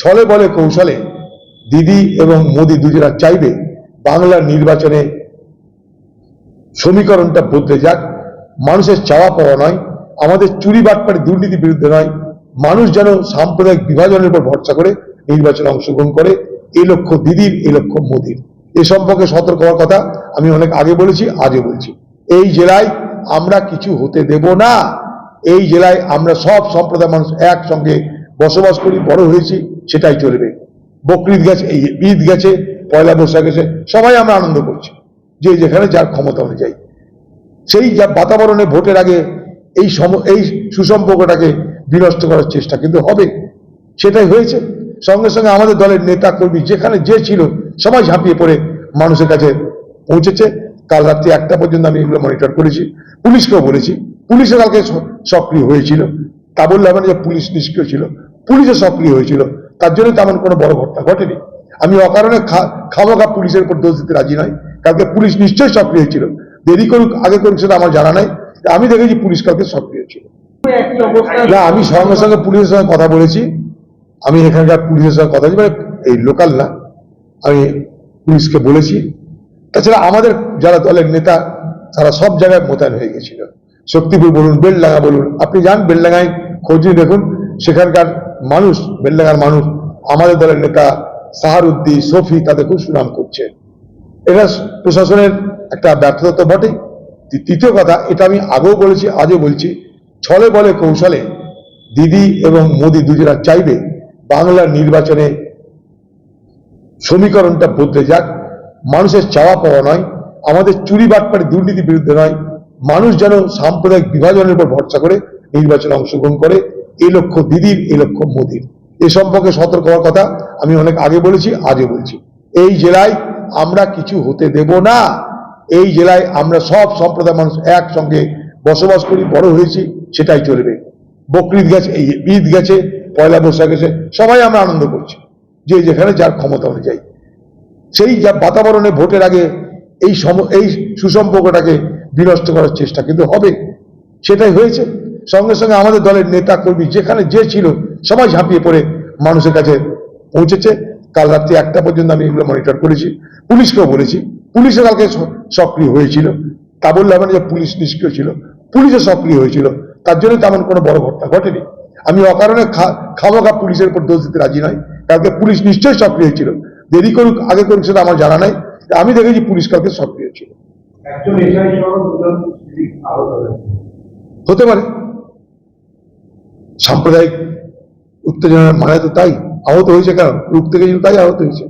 ছলে বলে কৌশলে দিদি এবং মোদি দুজনা চাইবে বাংলার নির্বাচনে সমীকরণটা বদলে যাক। মানুষের চাওয়া পাওয়া নয়, আমাদের চুরি বাটপাড়ি দুর্নীতির বিরুদ্ধে নয়। মানুষ যেন সাম্প্রদায়িক বিভাজনের উপর ভরসা করে নির্বাচনে অংশগ্রহণ করে। এই লক্ষ্য দিদির এই লক্ষ্য মোদির। এ সম্পর্কে সতর্ক হওয়ার কথা আমি অনেক আগে বলেছি, আজও বলছি। এই জেলায় আমরা কিছু হতে দেব না। এই জেলায় আমরা সব সম্প্রদায়ের মানুষ একসঙ্গে বসবাস করি, বড় হয়েছি। সেটাই চলবে। বকরিদ গেছে, এই ঈদ গেছে, পয়লা বৈশাখ গেছে, সবাই আমরা আনন্দ করছি, যে যেখানে যার ক্ষমতা অনুযায়ী। সেই যা বাতাবরণে ভোটের আগে এই সম, এই সুসম্পর্কটাকে বিনষ্ট করার চেষ্টা কিন্তু হবে। সেটাই হয়েছে। সঙ্গে সঙ্গে আমাদের দলের নেতা কর্মী যেখানে যে ছিল, সবাই ঝাঁপিয়ে পড়ে মানুষের কাছে পৌঁছেছে। কাল রাত্রি একটা পর্যন্ত আমি এগুলো মনিটর করেছি, পুলিশকেও বলেছি। পুলিশও কালকে সক্রিয় হয়েছিল। তা বললে হবে যে পুলিশ নিষ্ক্রিয় ছিল। পুলিশও সক্রিয় হয়েছিল। তার জন্য তেমন কোনো বড় ঘটনা ঘটেনি। আমি অকারণে খামোখা পুলিশের উপর দোষ দিতে রাজি নয় কালকে পুলিশ নিশ্চয়ই সক্রিয় ছিল। দেরি করুক, আগে করুক সেটা আমার জানা নাই। আমি দেখেছি পুলিশ কালকে সক্রিয় ছিল। না, আমি সঙ্গে সঙ্গে পুলিশের সঙ্গে কথা বলেছি। আমি এখানকার পুলিশের সঙ্গে কথা বলেছি। মানে এই লোকাল না। আমি পুলিশকে বলেছি। তাছাড়া আমাদের যারা দলের নেতা, তারা সব জায়গায় মোতায়েন হয়ে গেছিল। শক্তিপুর বলুন, বেলডাঙ্গা বলুন। আপনি যান বেলডাঙ্গায় খোঁজ দেখুন। সেখানকার মানুষ বেলডাঙ্গার মানুষ, আমাদের দলের নেতা সাহারুদ্দি সফি তাদের খুব সুনাম করছে। এটা প্রশাসনের একটা ব্যর্থতা তো বটেই। তৃ- তৃতীয় কথা, এটা আমি আগেও বলেছি, আজও বলছি, ছলে বলে কৌশলে দিদি এবং মোদি দুজনা চাইবে বাংলার নির্বাচনে সমীকরণটা বদলে যাক। মানুষের চাওয়া পাওয়া নয়, আমাদের চুরি বাটপাড়ি দুর্নীতির বিরুদ্ধে নয়। মানুষ যেন সাম্প্রদায়িক বিভাজনের উপর ভরসা করে নির্বাচনে অংশগ্রহণ করে। এই লক্ষ্য দিদির এই লক্ষ্য মোদির। এ সম্পর্কে সতর্ক হওয়ার কথা আমি অনেক আগে বলেছি, আজও বলছি। এই জেলায় আমরা কিছু হতে দেব না। এই জেলায় আমরা সব সম্প্রদায়ের মানুষ একসঙ্গে বসবাস করি, বড় হয়েছি, সেটাই চলবে। বকরিদ গেছে, এই ঈদ গেছে, পয়লা বৈশাখ গেছে, সবাই আমরা আনন্দ করছি। যে যেখানে যার ক্ষমতা অনুযায়ী। সেই যা বাতাবরণে ভোটের আগে এই সম, এই সুসম্পর্কটাকে বিনষ্ট করার চেষ্টা কিন্তু হবে। সেটাই হয়েছে। সঙ্গে সঙ্গে আমাদের দলের নেতা কর্মী যেখানে যে ছিল সবাই ঝাঁপিয়ে পড়ে মানুষের কাছে পৌঁছেছে। কাল রাত্রি একটা পর্যন্ত আমি এগুলো মনিটর করেছি। পুলিশকেও বলেছি। পুলিশও কালকে সক্রিয় হয়েছিল। তা বললে না যে পুলিশ নিষ্ক্রিয় ছিল। পুলিশও সক্রিয় হয়েছিল। তার জন্য তেমন কোনো বড় ঘটনা ঘটেনি। আমি অকারণে খামোখা পুলিশের উপর দোষ দিতে রাজি নয়। কালকে পুলিশ নিশ্চয়ই সক্রিয় ছিল দেরি করুক আগে করুক সেটা আমার জানা নাই। আমি দেখেছি পুলিশ কালকে সক্রিয় ছিল। হতে পারে। সাম্প্রদায়িক উত্তেজনার মারা তো তাই আহত হয়েছে কেন রূপ থেকে তাই আহত হয়েছে।